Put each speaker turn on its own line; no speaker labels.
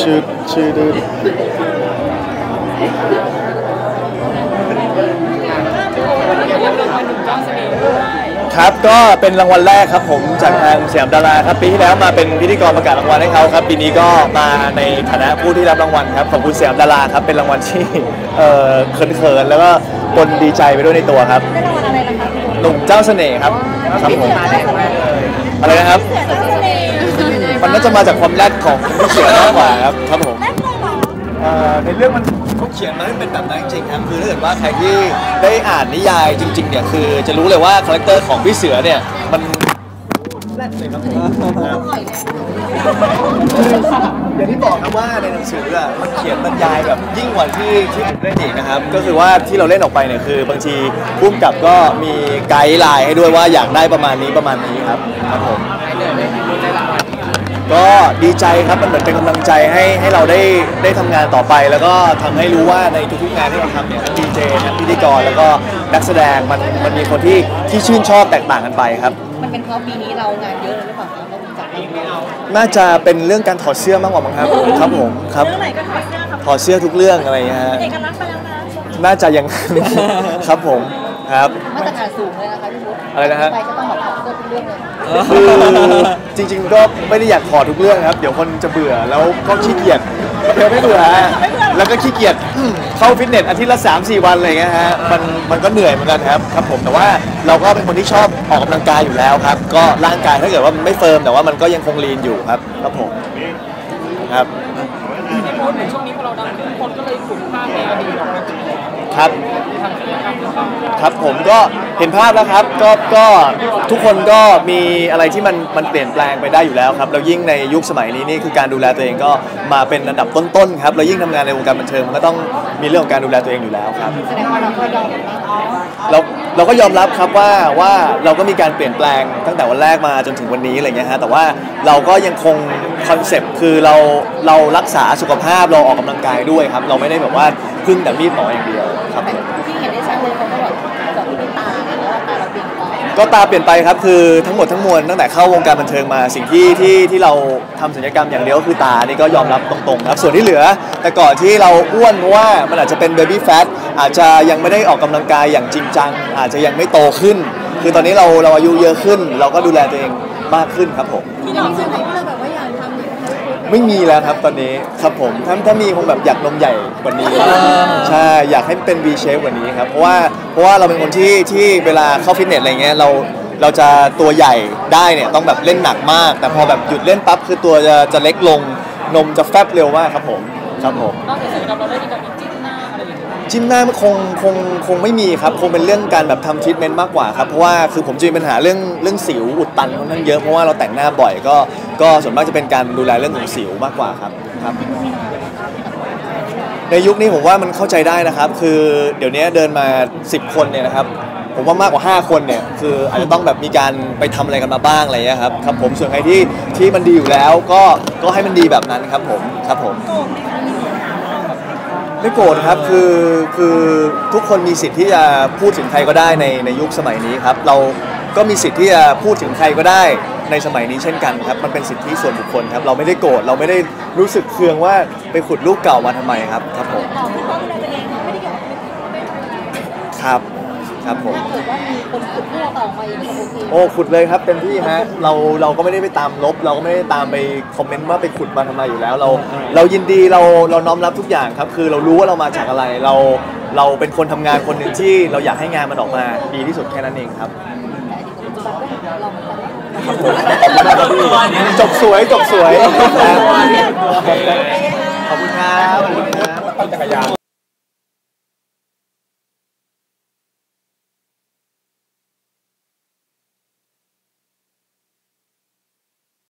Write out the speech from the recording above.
ชื่อชื่อดื้อครับก็เป็นรางวัลแรกครับผมจากทางสยามดาราครับปีที่แล้วมาเป็นพิธีกรประกาศรางวัลให้เขาครับปีนี้ก็มาในฐานะผู้ที่รับรางวัลครับขอบคุณสยามดาราครับเป็นรางวัลที่เอ่อเขินๆแล้วก็ปนดีใจไปด้วยในตัวครับ
ได้รางวัลอะไรนะคะ
หนุ่มเจ้าเสน่ห์ครับครับผมอะไรนะครับ
เจ้าเส น่ห์
มันน่าจะมาจากความแรดของพี่เสือมากกว่าครับครับผม
แรกเลยเหรอ
เอ่อในเรื่องมันเขาเขียนมาให้เป็นแบบนั้นจริงๆครับคือถ้าเกิดว่าใครที่ได้อ่านนิยายจริง ๆ เนี่ยคือจะรู้เลยว่าคาแรคเตอร์ของพี่เสือเนี่ยมันแรดเลยครับอย่างที่บอกครับว่าในหนังสืออะมันเขียนบรรยายแบบยิ่งกว่าที่ที่ผมเล่นอีกนะครับ ก็คือว่าที่เราเล่นออกไปเนี่ยคือบางทีพุ่มกับก็มีไกด์ไลน์ให้ด้วยว่าอยากได้ประมาณนี้ประมาณนี้ครับครับผม ก็ดีใจครับมันเหมือนเป็นกำลังใจให้ให้เราได้ได้ทำงานต่อไป แล้วก็ทำให้รู้ว่าในทุกๆงานที่เราทำเนี่ยทั้งดีเจทั้งพิธีกรแล้วก็นักแสดงมันมันมีคนที่ที่ชื่นชอบแตกต่างกันไปครับ
มันเป็นเพราะปีนี้เรางานเยอะเลยหรือเปล่าคะเราจัดไม่เอา
น่าจะเป็นเรื่องการถอดเสื้อมากกว่ามั้งครับ ครับผมครับ
เรื่องไหนก็ถอดเสื้อครับ
ถอดเสื้อทุกเรื่องอะไรอย่างเงี้ยฮะ
เอกลักษณ์ไปแล้วนะ
น่าจะยังครับผม ครับ
มาตรฐานสูงเลยนะคะพี่บุ๊ค
อะไรนะฮะ
ไปก็ต้องแบบถอดเสื้อทุกเรื่องเลย
คือจริงๆก็ไม่ได้อยากถอดทุกเรื่องครับ เดี๋ยวคนจะเบื่อแล้วก็ขี้เกียจเดี๋ยวไม่เบื่อฮะแล้วก็ขี้เกียจอืมเข้าฟิตเนสอาทิตย์ละ 3 4 วันอะไรเงี้ยฮะมันมันก็เหนื่อยเหมือนกันครับครับผมแต่ว่าเราก็เป็นคนที่ชอบออกกำลังกายอยู่แล้วครับ ก็ร่างกายถ้าเกิดว่ามันไม่เฟิร์มแต่ว่ามันก็ยังคงลีนอยู่ครับครับผมครับ
ในโพสต์ในช่วงนี้พอเราดังขึ้นคนก็เลยขุดภาพในอดีตออกมา
ครับ
ทำกิจกรรมต่าง
ครับผมก็เห็นภาพแล้วครับก็ก็ทุกคนก็มีอะไรที่มันมันเปลี่ยนแปลงไปได้อยู่แล้วครับแล้วยิ่งในยุคสมัยนี้นี่คือการดูแลตัวเองก็มาเป็นอันดับต้นๆครับแล้วยิ่งทำงานในวงการบันเทิงมันก็ต้องมีเรื่องของการดูแลตัวเองอยู่แล้วครับ
แสดงว่าเราก็ยอมรับอ๋อ
เราเราก็ยอมรับครับว่าว่าเราก็มีการเปลี่ยนแปลงตั้งแต่วันแรกมาจนถึงวันนี้อะไรเงี้ยฮะแต่ว่าเราก็ยังคงคอนเซปต์คือเราเรารักษาสุขภาพเราออกกำลังกายด้วยครับ เราไม่ได้แบบว่าพึ่งแต่มีดหมออย่างเดียวครับ
แต่ ก็ตาเปลี่ยนไป
ครับคือทั้งหมดทั้งมวลตั้งแต่เข้าวงการบันเทิงมาสิ่งที่ที่ที่เราทำศัลยกรรมอย่างเดียวก็คือตานี่ก็ยอมรับตรงๆครับส่วนที่เหลือ แต่ก่อนที่เราอ้วนเพราะว่ามันอาจจะเป็นเบบี้แฟทอาจจะยังไม่ได้ออกกำลังกายอย่างจริงจัง อาจจะยังไม่โตขึ้น คือตอนนี้เราเราอายุเยอะขึ้น เราก็ดูแลตัวเองมากขึ้นครับผม
ที่เราใช่ไหม
ไม่มีแล้วครับตอนนี้ครับผมถ้าถ้ามีคงแบบอยากนมใหญ่กว่านี้ใช่อยากให้เป็น V shape กว่านี้ครับเพราะว่าเพราะว่าเราเป็นคนที่ที่เวลาเข้าฟิตเนสอะไรเงี้ยเราเราจะตัวใหญ่ได้เนี่ยต้องแบบเล่นหนักมาก แต่พอแบบหยุดเล่นปั๊บคือตัวจะจะเล็กลงนมจะแฟบเร็วมากครับผมครับผม
ๆนอกจากกิจกรรมเราได้มีการจิ้
จิ้มหน้ามันคงคงคงไม่มีครับ คงเป็นเรื่องการแบบทำทรีทเมนต์มากกว่าครับ เพราะว่าคือผมจะมีปัญหาเรื่องเรื่องสิวอุดตันค่อนข้างเยอะ เพราะว่าเราแต่งหน้าบ่อยก็ก็ส่วนมากจะเป็นการดูแลเรื่องของสิวมากกว่าครับครับ ในยุคนี้ผมว่ามันเข้าใจได้นะครับ คือเดี๋ยวนี้เดินมา 10 คนเนี่ยนะครับผมว่ามากกว่า 5 คนเนี่ยคืออาจจะต้องแบบมีการไปทำอะไรกันมาบ้างอะไรเงี้ยครับครับผมส่วนใครที่ที่มันดีอยู่แล้วก็ก็ให้มันดีแบบนั้นครับผมครับผม ไม่โกรธครับคือคือทุกคนมีสิทธิ์ที่จะพูดถึงใครก็ได้ในในยุคสมัยนี้ครับ เราก็มีสิทธิ์ที่จะพูดถึงใครก็ได้ในสมัยนี้เช่นกันครับมันเป็นสิทธิส่วนบุคคลครับ เราไม่ได้โกรธเราไม่ได้รู้สึกเคืองว่าไปขุดรูปเก่ามาทำไมครับครับผม ครับ ครับผม
ถ้าเกิดว่ามีคนขุดที่เราต่อมาอย่างนี้ก็โอเค
โอ้ขุดเลยครับเต็มที่ฮะเราเราก็ไม่ได้ไปตามลบ เราก็ไม่ได้ตามไปคอมเมนต์ว่าไปขุดมาทำไมอยู่แล้ว เราเรายินดีเราเราน้อมรับทุกอย่างครับ คือเรารู้ว่าเรามาจากอะไรเราเราเป็นคนทำงานคนหนึ่งที่เราอยากให้งานมันออกมาดีที่สุดแค่นั้นเองครับ
ปัจจุบันก็เห็นเราเหมือนกัน
จบสวยจบสวยครับขอบคุณครับขอบคุณครับ